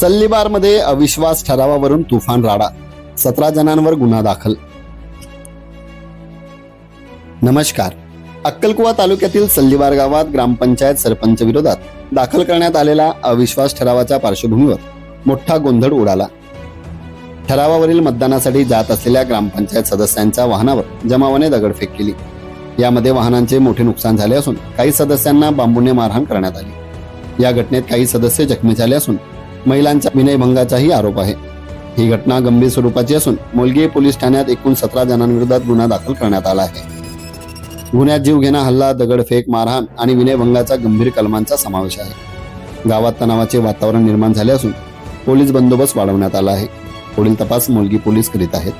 सल्लीबारमध्ये अविश्वास ठरावावरून तुफान राडा. सतरा जणांवर गुन्हा दाखल. नमस्कार. अक्कलकुवा तालुक्यातील सल्लीबार गावात ग्रामपंचायत सरपंच विरोधात दाखल करण्यात आलेला अविश्वास ठरावाच्या पार्श्वभूमीवर मोठा गोंधळ उडाला. ठरावावरील मतदानासाठी जात असलेल्या ग्रामपंचायत सदस्यांच्या वाहनावर जमावाने दगडफेक केली. यामध्ये वाहनांचे मोठे नुकसान झाले असून काही सदस्यांना बांबूने मारहाण करण्यात आली. या घटनेत काही सदस्य जखमी झाले असून महिलांच्या विनयभंगाचाही आरोप आहे. ही घटना गंभीर स्वरूपाची असून मोलगी पोलीस ठाण्यात एकूण सतरा जणांविरोधात गुन्हा दाखल करण्यात आला आहे. गुन्ह्यात जीवघेणा हल्ला दगडफेक मारहाण आणि विनयभंगाचा गंभीर कलमांचा समावेश आहे. गावात तणावाचे वातावरण निर्माण झाले असून पोलीस बंदोबस्त वाढवण्यात आला आहे. पुढील तपास मोलगी पोलीस करीत आहेत.